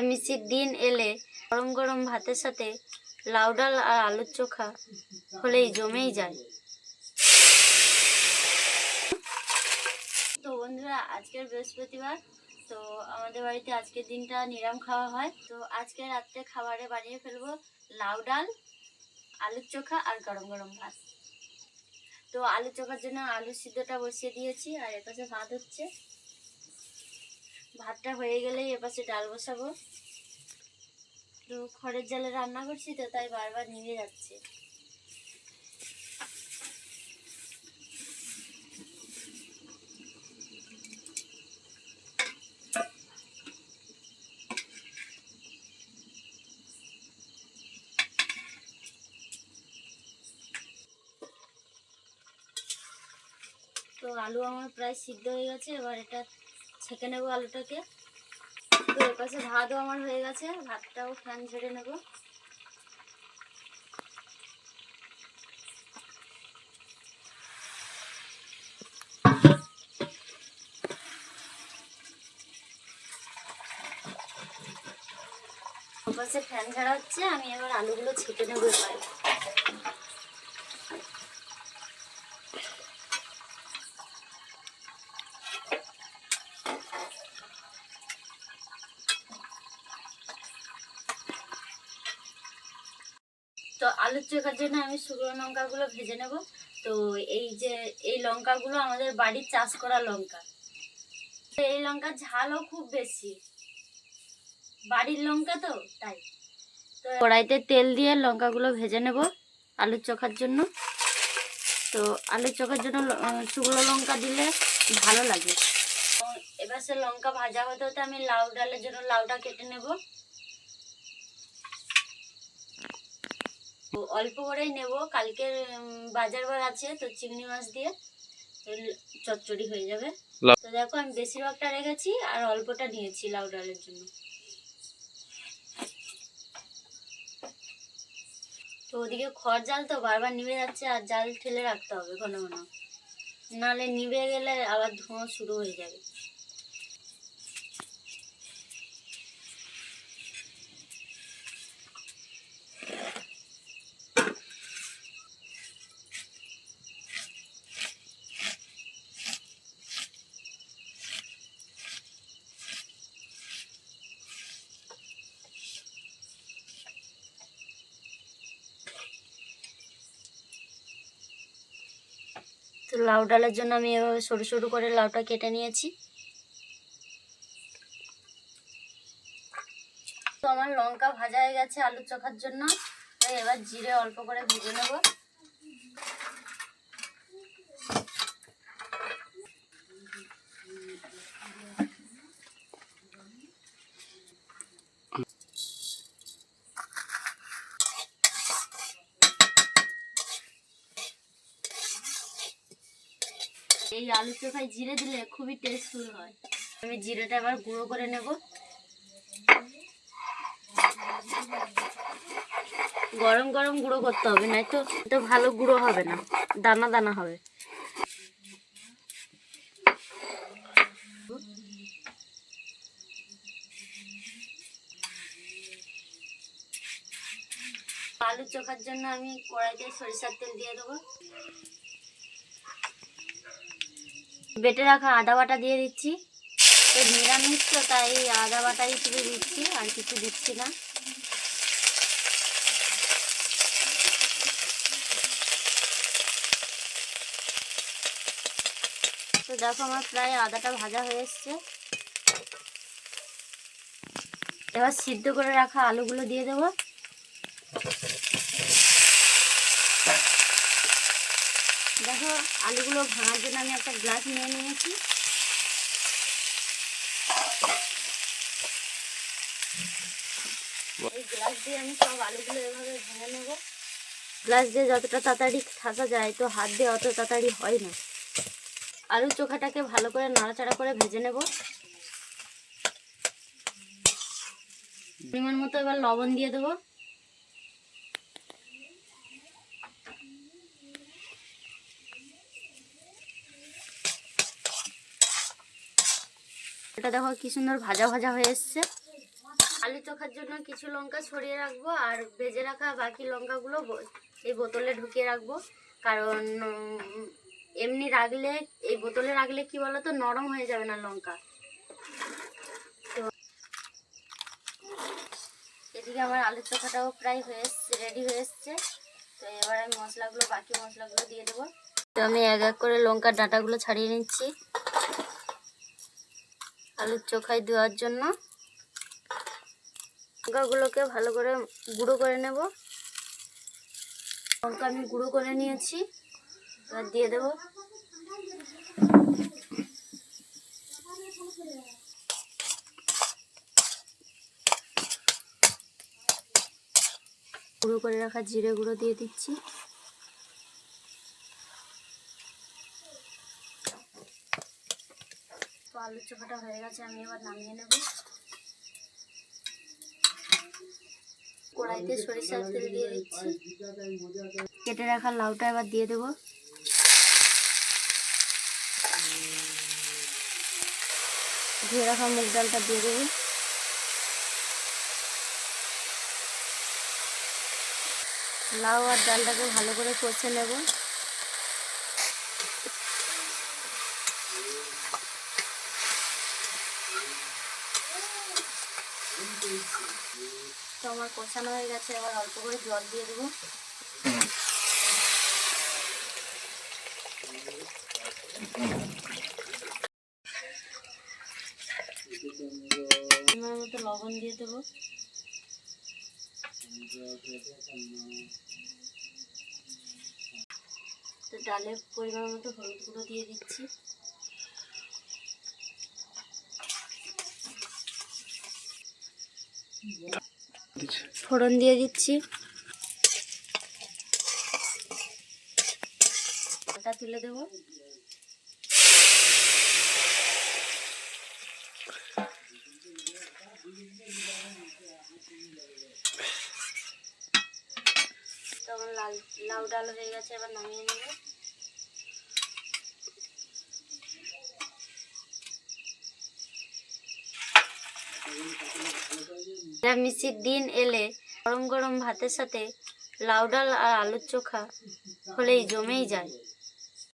নিরামিষের দিন এলে গরম গরম ভাতের সাথে লাউ ডাল আর আলুর চোখা হলেই জমেই যায়। তো বন্ধুরা, আজকের বৃহস্পতিবার, তো আমাদের বাড়িতে আজকের দিনটা নিরাম খাওয়া হয়। তো আজকে রাত্রে খাবারে বানিয়ে ফেলব লাউ ডাল, আলুর চোখা আর গরম গরম ভাত। তো আলু চোখার জন্য আলু সিদ্ধটা বসিয়ে দিয়েছি আর এপাশে ভাত হচ্ছে। ভাতটা হয়ে গেলেই এপাশে ডাল বসাবো। তো খড়ের জালে রান্না করছি তো, তাই বারবার নিভে যাচ্ছে। তো আলু আমার প্রায় সিদ্ধ হয়ে গেছে, এবার এটা ছেঁকে নেব আলুটাকে। তো এর পাশে ভাতও আমার হয়ে গেছে, ভাতটাও ফ্যান ঝেড়ে নেব। ফ্যান ঝাড়া হচ্ছে, আমি এবার আলুগুলো ছেঁকে নেব এবার তো আলুর চোখার জন্য আমি শুকনো লঙ্কাগুলো ভেজে নেব। তো এই যে, এই লঙ্কাগুলো আমাদের বাড়ির চাষ করা লঙ্কা। এই লঙ্কার ঝালও খুব বেশি। বাড়ির লঙ্কা তো, তাই। তো কড়াইতে তেল দিয়ে লঙ্কাগুলো ভেজে নেব আলুর চোখার জন্য। তো আলুর চোখার জন্য শুকনো লঙ্কা দিলে ভালো লাগে। এবার সে লঙ্কা ভাজা হতে হতে আমি লাউ ডালের জন্য লাউটা কেটে নেব। অল্প করেই নেব। কালকে বাজার বার আছে তো চিংড়ি মাছ দিয়ে চচ্চড়ি হয়ে যাবে। তো দেখো আমি বেশিরভাগটা রেখেছি আর অল্পটা নিয়েছি লাউ ডালের জন্য। তো ওদিকে খড় জাল তো বারবার নিভে যাচ্ছে আর জাল ঠেলে রাখতে হবে ঘন ঘন। নাহলে নিভে গেলে আবার ধোঁয়া শুরু হয়ে যাবে। তো লাউ ডালের জন্য আমি এভাবে সরু সরু করে লাউটা কেটে নিয়েছি। তো আমার লঙ্কা ভাজা হয়ে গেছে আলু চোখার জন্য। তাই এবার জিরে অল্প করে ভেজে নেব। এই আলু চোখায় জিরে দিলে খুবই টেস্টফুল হয়। আমি জিরেটা আবার গুঁড়ো করে নেব। গরম গরম গুঁড়ো করতে হবে নাই তো তো ভালো গুঁড়ো হবে না, দানা দানা হবে। আলু চোখার জন্য আমি কড়াইতে সরিষার তেল দিয়ে দেবো। বেটে রাখা আদা বাটা দিয়ে দিচ্ছি। তো নিরামিষ তো, তাই আদা বাটাই শুধু দিচ্ছি, আর কিছু দিচ্ছি না। তো দেখো আমার প্রায় আদাটা ভাজা হয়ে এসছে। এবার সিদ্ধ করে রাখা আলুগুলো দিয়ে দেবো দেখো আলুগুলো ভাঙার জন্য আমি একটা গ্লাস নিয়ে নিয়েছি। এই গ্লাস দিয়ে আমি সব আলুগুলো এভাবে ভেঙে নেব। গ্লাস দিয়ে যতটা তাড়াতাড়ি ঠাসা যায়, তো হাত দিয়ে অত তাড়াতাড়ি হয় না। আলু চোখাটাকে ভালো করে নাড়াচাড়া করে ভেজে নেব। পরিমাণ মতো এবার লবণ দিয়ে দেবো। এটা দেখো কি সুন্দর ভাজা ভাজা হয়ে এসছে। আলু চোখার জন্য কিছু লঙ্কা ছড়িয়ে রাখব আর ভেজে রাখা বাকি লঙ্কাগুলো এই বোতলে ঢুকিয়ে রাখব। কারণ এমনি রাখলে, এই বোতলে রাখলে কি বলতো, নরম হয়ে যাবে না লঙ্কা। তো এদিকে আমার আলুর চোখাটাও প্রায় হয়ে রেডি হয়ে এসছে। তো এবার আমি মশলাগুলো, বাকি মশলাগুলো দিয়ে দেবো। তো আমি এক এক করে লঙ্কার ডাঁটাগুলো ছাড়িয়ে নিচ্ছি। আলুর চোখায় দেওয়ার জন্য। লঙ্কাগুলোকে ভালো করে গুঁড়ো করে নেব। লঙ্কা আমি গুঁড়ো করে নিয়েছি, এবার দিয়ে দেব। গুঁড়ো করে রাখা জিরে গুঁড়ো দিয়ে দিচ্ছি। আলুর চোখাটা হয়ে গেছে, আমি এবার নামিয়ে নেব। কড়াইতে সরিষার তেল দিয়ে দিচ্ছি। কেটে রাখা লাউটা এবার দিয়ে দেবো। ধুয়ে রাখা মুগ ডালটা দিয়ে দেবো। লাউ আর ডালটাকে ভালো করে কষে নেব। তো আমার কষানো হয়ে গেছে, এবার অল্প করে জল দিয়ে দেবো। মতো লবণ দিয়ে দেবো। তো ডালের পরিমাণ মতো হলুদ গুঁড়ো দিয়ে দিচ্ছি। ফোড়ন দিয়ে দিচ্ছি। ওটা তুলে দেবো। তখন লাল লাউ ডাল হয়ে গেছে, এবার নামিয়ে নেব। নিরামিষের দিন এলে গরম গরম ভাতের সাথে লাউ ডাল আর আলুর চোখা হলেই জমেই যায়।